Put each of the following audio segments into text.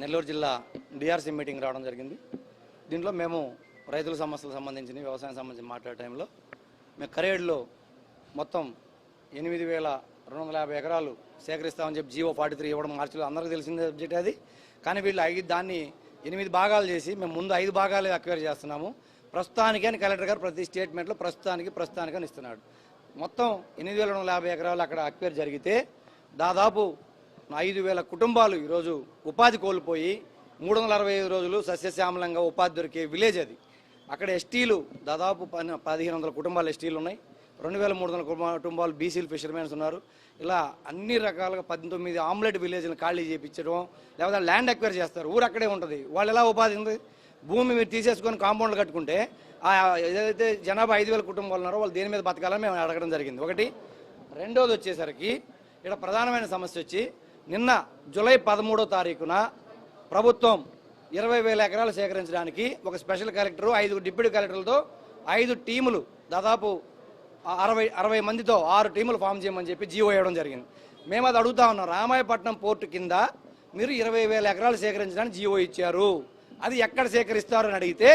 నెల్లూరు జిల్లా DRC meeting రావడం జరిగింది. దీంట్లో మేము రైతుల సమస్యలకు సంబంధించి వ్యవసాయం సంబంధించి మాట్లాడే టైంలో మేము కరేడులో మొత్తం ఎనిమిది వేల రెండు వందల యాభై ఎకరాలు సేకరిస్తామని చెప్పి జీవో ఫార్టీ త్రీ ఇవ్వడం మార్చిలో అందరికీ తెలిసిందే సబ్జెక్ట్ అది. కానీ వీళ్ళు ఐదు దాన్ని ఎనిమిది భాగాలు చేసి మేము ముందు ఐదు భాగాలు అక్వైర్ చేస్తున్నాము. ప్రస్తుతానికి అని కలెక్టర్ గారు ప్రతి స్టేట్మెంట్లో ప్రస్తుతానికి ప్రస్తుతానికి అని ఇస్తున్నాడు. మొత్తం ఎనిమిది వేల రెండు వందల యాభై ఎకరాలు అక్కడ అక్వైర్ జరిగితే దాదాపు ఐదు వేల కుటుంబాలు ఈరోజు ఉపాధి కోల్పోయి మూడు వందల అరవై ఐదు రోజులు సస్యశ్యామలంగా ఉపాధి దొరికే విలేజ్ అది. అక్కడ ఎస్టీలు దాదాపు పది- పదిహేను వందల కుటుంబాలు ఎస్టీలు ఉన్నాయి. రెండు వేల మూడు వందల కుటుంబ- కుటుంబాలు బీసీలు ఫిషర్మెన్స్ ఉన్నారు. ఇలా అన్ని రకాలుగా పద్దెనిమిది ఆమ్లెట్ విలేజ్ని ఖాళీ చేయించడం లేకపోతే ల్యాండ్ అక్వైర్ చేస్తారు. ఊరు అక్కడే ఉంటుంది. వాళ్ళు ఎలా ఉపాధి ఉంది? భూమి మీరు తీసేసుకొని కాంపౌండ్లు కట్టుకుంటే ఏదైతే జనాభా ఐదు వేల కుటుంబాలు ఉన్నారో వాళ్ళు దేని మీద బతకాలని మేము అడగడం జరిగింది. ఒకటి రెండోది వచ్చేసరికి ఇక్కడ ప్రధానమైన సమస్య వచ్చి నిన్న జూలై పదమూడో తారీఖున ప్రభుత్వం ఇరవై వేల ఎకరాలు సేకరించడానికి ఒక స్పెషల్ కలెక్టరు ఐదు డిప్యూటీ కలెక్టర్లతో ఐదు టీములు దాదాపు అరవై అరవై మందితో ఆరు టీములు ఫామ్ చేయమని చెప్పి జీవో వేయడం జరిగింది. మేము అది అడుగుతా ఉన్నాం. రామాయపట్నం పోర్టు కింద మీరు ఇరవై వేల ఎకరాలు సేకరించడానికి జీవో ఇచ్చారు. అది ఎక్కడ సేకరిస్తారు అని అడిగితే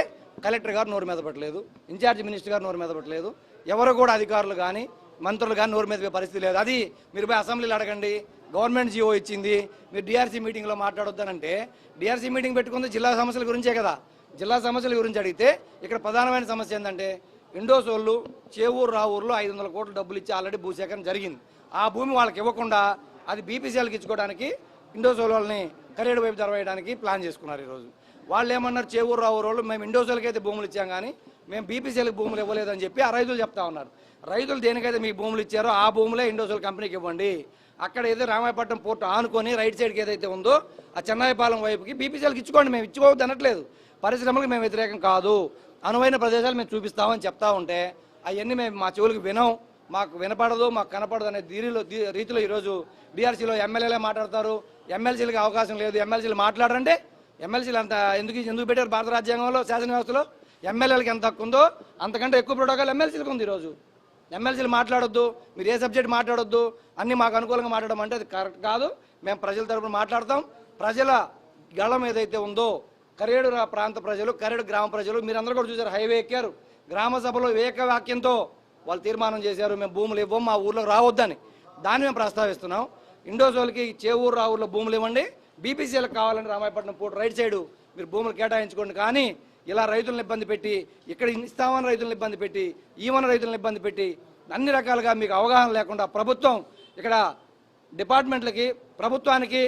కలెక్టర్ గారు నోరు మీద పట్టలేదు ఇన్ఛార్జ్ మినిస్టర్ గారు నోరు మీద పట్టలేదు. ఎవరు కూడా అధికారులు కానీ మంత్రులు కానీ నోరు మీద పరిస్థితి లేదు. అది మీరు పోయి అసెంబ్లీలో అడగండి గవర్నమెంట్ జీవో ఇచ్చింది. మీరు డిఆర్సీ మీటింగ్లో మాట్లాడొద్దనంటే డిఆర్సీ మీటింగ్ పెట్టుకుంది జిల్లా సమస్యల గురించే కదా. జిల్లా సమస్యల గురించి అడిగితే ఇక్కడ ప్రధానమైన సమస్య ఏంటంటే ఇండోస్ వాళ్ళు చేవూరు రావూరులో ఐదు వందల కోట్ల డబ్బులు ఇచ్చి ఆల్రెడీ భూసేకరణ జరిగింది. ఆ భూమి వాళ్ళకి ఇవ్వకుండా అది బీపీసీఎల్కి ఇచ్చుకోవడానికి ఇండోసోల్ వాళ్ళని కరేడు వైపు తెరవేయడానికి ప్లాన్ చేసుకున్నారు ఈరోజు. వాళ్ళు ఏమన్నారు చేవూరు రావూరు వాళ్ళు మేము ఇండోసోల్కి అయితే భూములు ఇచ్చాం కానీ మేము బీపీసీలకు భూములు ఇవ్వలేదని చెప్పి ఆ రైతులు చెప్తా ఉన్నారు. రైతులు దేనికైతే మీకు భూములు ఇచ్చారో ఆ భూములే ఇండోసోల్ కంపెనీకి ఇవ్వండి. అక్కడ ఏదో రామాయపట్నం పోర్టు ఆనుకొని రైట్ సైడ్కి ఏదైతే ఉందో ఆ చెన్నాయిపాలెం వైపుకి బీపీసీలకు ఇచ్చుకోండి మేము ఇచ్చుకోవద్దు అనట్లేదు. పరిశ్రమలకు మేము వ్యతిరేకం కాదు. అనువైన ప్రదేశాలు మేము చూపిస్తామని చెప్తా ఉంటే అవన్నీ మేము మా చెవులకు వినం. మాకు వినపడదు మాకు కనపడదు అనే దీనిలో రీతిలో ఈరోజు బీఆర్సీలో ఎమ్మెల్యేలే మాట్లాడతారు. ఎమ్మెల్సీలకు అవకాశం లేదు ఎమ్మెల్సీలు మాట్లాడంటే ఎమ్మెల్సీలు అంత ఎందుకు ఎందుకు పెట్టారు భారత రాజ్యాంగంలో శాసన వ్యవస్థలో ఎమ్మెల్యేలకు ఎంత హక్కు ఉందో అంతకంటే ఎక్కువ ప్రోటోకాల్ ఎమ్మెల్సీలకు ఉంది ఈరోజు. ఎమ్మెల్సీలు మాట్లాడొద్దు మీరు ఏ సబ్జెక్ట్ మాట్లాడొద్దు అన్ని మాకు అనుకూలంగా మాట్లాడడం అంటే అది కరెక్ట్ కాదు. మేము ప్రజల తరపున మాట్లాడతాం. ప్రజల గళం ఏదైతే ఉందో కరేడు రా- ప్రాంత ప్రజలు కరేడు గ్రామ ప్రజలు మీరందరూ కూడా చూశారు హైవే ఎక్కారు. గ్రామ సభలో ఏక వాక్యంతో వాళ్ళు తీర్మానం చేశారు మేము భూములు ఇవ్వం మా ఊర్లో రావద్దని. దాన్ని మేము ప్రస్తావిస్తున్నాం. ఇండోజోల్కి చేవూరు రావుల్లో భూములు ఇవ్వండి. బీపీసీలకు కావాలని రామాయపట్నం పోర్టు రైట్ సైడు మీరు భూములు కేటాయించుకోండి. కానీ ఇలా రైతులను ఇబ్బంది పెట్టి ఇక్కడ ఇస్తామని రైతులను ఇబ్బంది పెట్టి ఈవన రైతులను ఇబ్బంది పెట్టి అన్ని రకాలుగా మీకు అవగాహన లేకుండా ప్రభుత్వం ఇక్కడ డిపార్ట్మెంట్లకి ప్రభుత్వానికి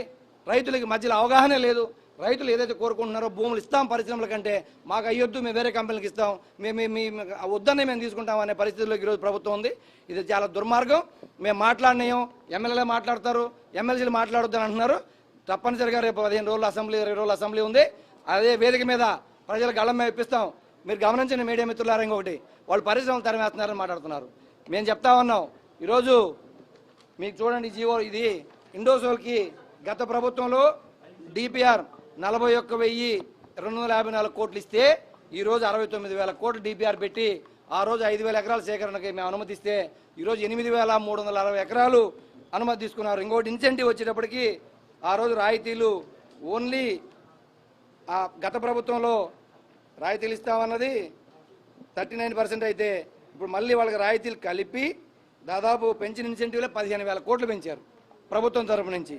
రైతులకి మధ్యలో అవగాహనే లేదు. రైతులు ఏదైతే కోరుకుంటున్నారో భూములు ఇస్తాం పరిశ్రమల కంటే మాకు అయ్యొద్దు మేము వేరే కంపెనీలకు ఇస్తాం మేము మీ వద్దనే మేము తీసుకుంటాం అనే పరిస్థితుల్లో ఈరోజు ప్రభుత్వం ఉంది. ఇది చాలా దుర్మార్గం. మేము మాట్లాడినాం ఎమ్మెల్యేలే మాట్లాడతారు ఎమ్మెల్సీలు మాట్లాడొద్దని అంటున్నారు. తప్పనిసరిగా రేపు పదిహేను రోజులు అసెంబ్లీ ఇరవై రోజులు అసెంబ్లీ ఉంది. అదే వేదిక మీద ప్రజలకు గళం మేము ఇప్పిస్తాం మీరు గమనించిన మీడియా మిత్రులారా ఇంకొకటి. వాళ్ళు పరిశ్రమలు తరిమేస్తున్నారని మాట్లాడుతున్నారు. మేము చెప్తా ఉన్నాం. ఈరోజు మీకు చూడండి జీవో ఇది. ఇండోసోల్కి గత ప్రభుత్వంలో డిపిఆర్ నలభై ఒక్క వెయ్యి రెండు వందల యాభై నాలుగు కోట్లు ఇస్తే ఈరోజు అరవై తొమ్మిది వేల కోట్లు డిపిఆర్ పెట్టి ఆ రోజు ఐదు వేల ఎకరాల సేకరణకి మేము అనుమతిస్తే ఈరోజు ఎనిమిది వేల మూడు వందల అరవై ఎకరాలు అనుమతి తీసుకున్నారు. ఇంకోటి ఇన్సెంటివ్ వచ్చేటప్పటికి ఆ రోజు రాయితీలు ఓన్లీ ఆ గత ప్రభుత్వంలో రాయితీలు ఇస్తామన్నది థర్టీ నైన్ పర్సెంట్ అయితే ఇప్పుడు మళ్ళీ వాళ్ళకి రాయితీలు కలిపి దాదాపు పెంచిన ఇన్సెంటివ్లే పదిహేను వేల కోట్లు పెంచారు ప్రభుత్వం తరపు నుంచి.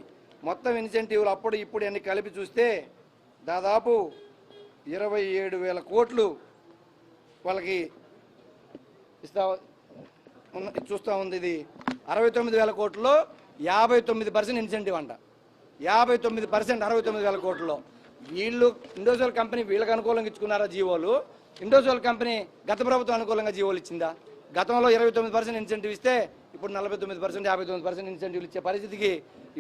మొత్తం ఇన్సెంటివ్లు అప్పుడు ఇప్పుడు అన్ని కలిపి చూస్తే దాదాపు ఇరవై ఏడు వేల కోట్లు వాళ్ళకి ఇస్తా ఉన్న చూస్తూ ఉంది ఇది. అరవై తొమ్మిది వేల కోట్లలో యాభై తొమ్మిది పర్సెంట్ ఇన్సెంటివ్ అంట. యాభై తొమ్మిది పర్సెంట్ అరవై తొమ్మిది వేల కోట్లలో. వీళ్ళు ఇండోసోల్ కంపెనీ వీళ్ళకి అనుకూలంగా ఇచ్చుకున్నారా జీవోలు? ఇండోసోల్ కంపెనీ గత ప్రభుత్వం అనుకూలంగా జీవోలు ఇచ్చిందా? గతంలో ఇరవై తొమ్మిది పర్సెంట్ ఇన్సెంటివ్ ఇస్తే ఇప్పుడు నలభై తొమ్మిది పర్సెంట్ యాభై తొమ్మిది పర్సెంట్ ఇన్సెంటివ్లు ఇచ్చే పరిస్థితికి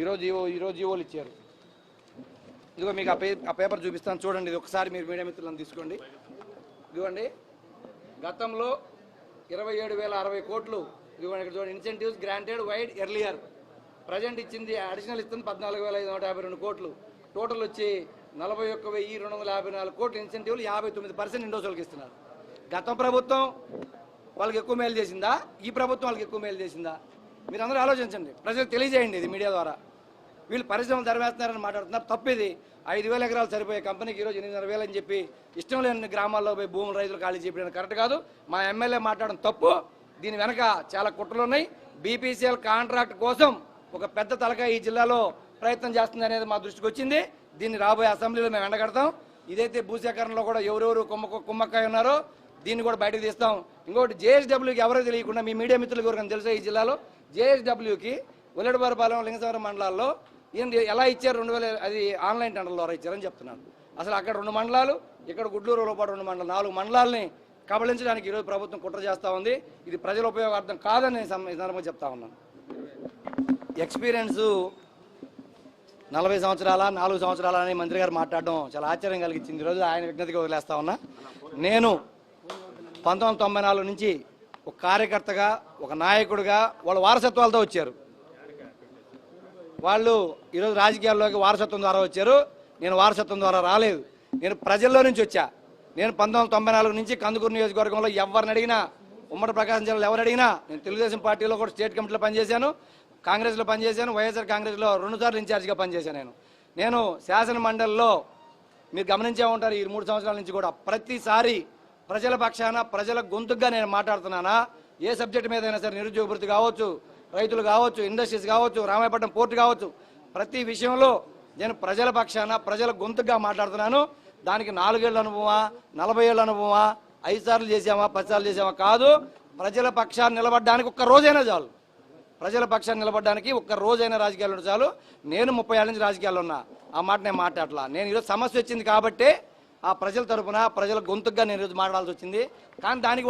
ఈరోజు జీవో ఈరోజు జీవోలు ఇచ్చారు. ఇదిగో మీకు ఆ పే ఆ పేపర్ చూపిస్తాను. చూడండి ఇది ఒకసారి మీరు మీడియా మిత్రులను తీసుకోండి. ఇదిగోండి. గతంలో ఇరవై ఏడు వేల అరవై కోట్లు ఇదిగోండి ఇక్కడ చూడండి incentives granted vide earlier present ఇచ్చింది అడిషనల్ ఇస్తుంది పద్నాలుగు వేల ఐదు వందల యాభై రెండు కోట్లు. టోటల్ వచ్చి నలభై ఒక్క వెయ్యి రెండు వందల యాభై నాలుగు కోట్లు ఇన్సెంటివ్లు యాభై తొమ్మిది పర్సెంట్ ఇండోసోల్కి ఇస్తున్నారు. గత ప్రభుత్వం వాళ్ళకి ఎక్కువ మేలు చేసిందా? ఈ ప్రభుత్వం వాళ్ళకి ఎక్కువ మేలు చేసిందా? మీరు అందరూ ఆలోచించండి. ప్రజలకు తెలియజేయండి ఇది మీడియా ద్వారా. వీళ్ళు పరిశ్రమలు ధరవేస్తున్నారని మాట్లాడుతున్నారు. తప్పిది. ఐదు వేల ఎకరాలు సరిపోయే కంపెనీకి ఈరోజు ఎనిమిదిన్నర వేలు అని చెప్పి ఇష్టం లేని గ్రామాల్లో పోయి భూములు రైతులు ఖాళీ చేయడం కరెక్ట్ కాదు. మా ఎమ్మెల్యే మాట్లాడడం తప్పు. దీని వెనక చాలా కుట్రలు ఉన్నాయి. బీపీసీఎల్ కాంట్రాక్ట్ కోసం ఒక పెద్ద తలకాయ ఈ జిల్లాలో ప్రయత్నం చేస్తుంది అనేది మా దృష్టికి వచ్చింది. దీన్ని రాబోయే అసెంబ్లీలో మేము ఎండగడతాం. ఇదైతే భూసేకరణలో కూడా ఎవరెవరు కుమ్మ కుమ్మక్కాయ ఉన్నారో దీన్ని కూడా బయటకు తీస్తాం. ఇంకోటి జేఎస్డబ్ల్యూకి ఎవరో తెలియకుండా మీ మీడియా మిత్రులకు ఎవరికైనా తెలుసా ఈ జిల్లాలో? జేఎస్డబ్ల్యూకి ఉల్లడిపాలెం లింగసవరం మండలాల్లో ఈయన ఎలా ఇచ్చారు రెండు వేల అది ఆన్లైన్ టెండర్ ద్వారా ఇచ్చారని చెప్తున్నాను అసలు అక్కడ రెండు మండలాలు ఇక్కడ గుడ్లూరు లోపాటు రెండు మండలాలు నాలుగు మండలాల్ని కబళించడానికి ఈరోజు ప్రభుత్వం కుట్ర చేస్తూ ఉంది. ఇది ప్రజల ఉపయోగార్థం కాదని నేను సందర్భంగా చెప్తా ఉన్నాను. ఎక్స్పీరియన్స్ నలభై సంవత్సరాల నాలుగు సంవత్సరాల అని మంత్రి గారు మాట్లాడడం చాలా ఆశ్చర్యం కలిగించింది. ఈరోజు ఆయన విజ్ఞతగా వదిలేస్తా ఉన్నా. నేను పంతొమ్మిది తొంభై నాలుగు నుంచి ఒక కార్యకర్తగా ఒక నాయకుడిగా వాళ్ళ వారసత్వాలతో వచ్చారు. వాళ్ళు ఈరోజు రాజకీయాల్లోకి వారసత్వం ద్వారా వచ్చారు. నేను వారసత్వం ద్వారా రాలేదు. నేను ప్రజల్లో నుంచి వచ్చా. నేను పంతొమ్మిది తొంభై నాలుగు నుంచి కందుకూరు నియోజకవర్గంలో ఎవరిని అడిగినా ఉమ్మడి ప్రకాశం జిల్లాలో ఎవరు అడిగినా నేను తెలుగుదేశం పార్టీలో కూడా స్టేట్ కమిటీలో పనిచేశాను. కాంగ్రెస్లో పనిచేశాను వైఎస్ఆర్ కాంగ్రెస్లో రెండుసార్లు ఇన్ఛార్జ్గా పనిచేశాను నేను. నేను శాసన మండలిలో మీరు గమనించే ఉంటారు ఈ మూడు సంవత్సరాల నుంచి కూడా ప్రతిసారి ప్రజల పక్షాన ప్రజల గొంతుగా నేను మాట్లాడుతున్నానా? ఏ సబ్జెక్ట్ మీద అయినా సరే నిరుద్యోగభృతి కావచ్చు రైతులు కావచ్చు ఇండస్ట్రీస్ కావచ్చు రామాయపట్నం పోర్టు కావచ్చు ప్రతి విషయంలో నేను ప్రజల పక్షాన ప్రజల గొంతుగా మాట్లాడుతున్నాను. దానికి నాలుగేళ్ళ అనుభవమా నలభై ఏళ్ళ అనుభవమా ఐదు సార్లు చేసామా పది సార్లు చేసామా కాదు ప్రజల పక్షాన్ని నిలబడడానికి ఒక్క రోజైనా చాలు. ప్రజల పక్షాన్ని నిలబడడానికి ఒక్క రోజైనా రాజకీయాలు ఉంటే చాలు. నేను ముప్పై ఏళ్ళ నుంచి రాజకీయాల్లో ఉన్నా. ఆ మాట నేను మాట్లాడలా. నేను ఈరోజు సమస్య వచ్చింది కాబట్టి ఆ ప్రజల తరపున ప్రజల గొంతుగా నేను ఈరోజు మాట్లాడాల్సి వచ్చింది. కానీ దానికి